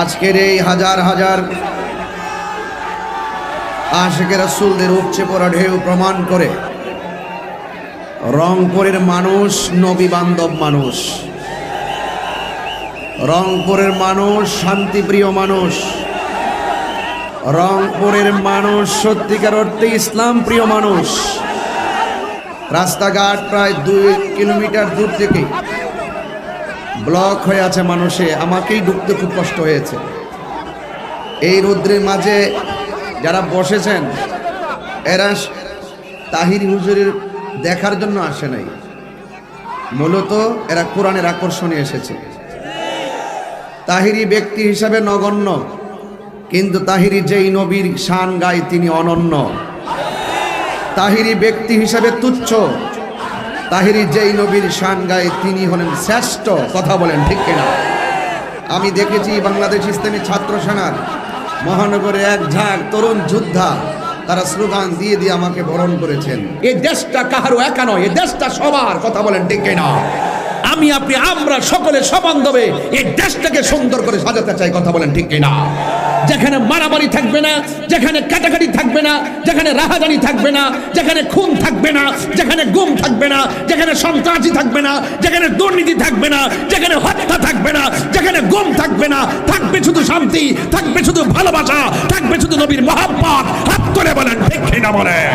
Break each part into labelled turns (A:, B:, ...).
A: আজকের এই হাজার হাজার আশেকের রাসূলদের উপচে পড়া ঢেউ প্রমাণ করে রংপুরের মানুষ, নবী বান্ধব মানুষ। রংপুরের মানুষ, শান্তিপ্রিয় মানুষ। রংপুরের মানুষ, সত্যিকার অর্থে ইসলাম প্রিয় মানুষ। রাস্তাঘাট প্রায় দুই কিলোমিটার দূর থেকে ব্লক হয়ে আছে মানুষে, আমাকেই ঢুকতে খুব কষ্ট হয়েছে। এই রৌদ্রের মাঝে যারা বসেছেন, এরা তাহির হুজুরের দেখার জন্য আসে নাই। মূলত এরা কোরআনের আকর্ষণে এসেছে। তাহিরি ব্যক্তি হিসাবে নগণ্য, কিন্তু তাহিরি যেই নবীর শান গায় তিনি অনন্য। তাহিরি ব্যক্তি হিসাবে তুচ্ছ তাহিরি যেই নবীর শান গায়ে তিনি হলেন শ্রেষ্ঠ, কথা বলেন ঠিক কিনা? আমি দেখেছি বাংলাদেশ ইসলামী ছাত্র সেনার মহানগরে এক ঝাঁক তরুণ যোদ্ধা, তারা স্লোগান দিয়ে দিয়ে আমাকে বরণ করেছেন। এই দেশটা কাহারও একা নয় এই দেশটা সবার, কথা বলেন ঠিক কিনা? আমি, আপনি, আমরা সকলে সবান্ধবে এই দেশটাকে সুন্দর করে সাজাতে চাই, কথা বলেন ঠিক কিনা? যেখানে মারামারি থাকবে না, যেখানে কাটাকাটি থাকবে না, যেখানে রাহাজানি থাকবে না, যেখানে খুন থাকবে না, যেখানে গুম থাকবে না, যেখানে সন্ত্রাসী থাকবে না, যেখানে দুর্নীতি থাকবে না, যেখানে হত্যা থাকবে না, যেখানে গুম থাকবে না, থাকবে শুধু শান্তি, থাকবে শুধু ভালোবাসা, থাকবে শুধু নবীর মহাব্বত, হাত করে বলেন ঠিক কিনা বলেন?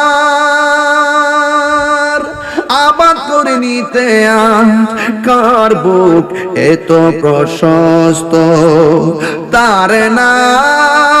B: আজ কার বুক এত প্রশস্ত? তার নাম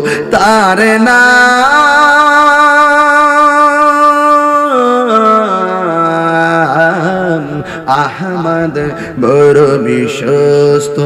B: তার না। আহমদ বড় বিশ্বস্ত।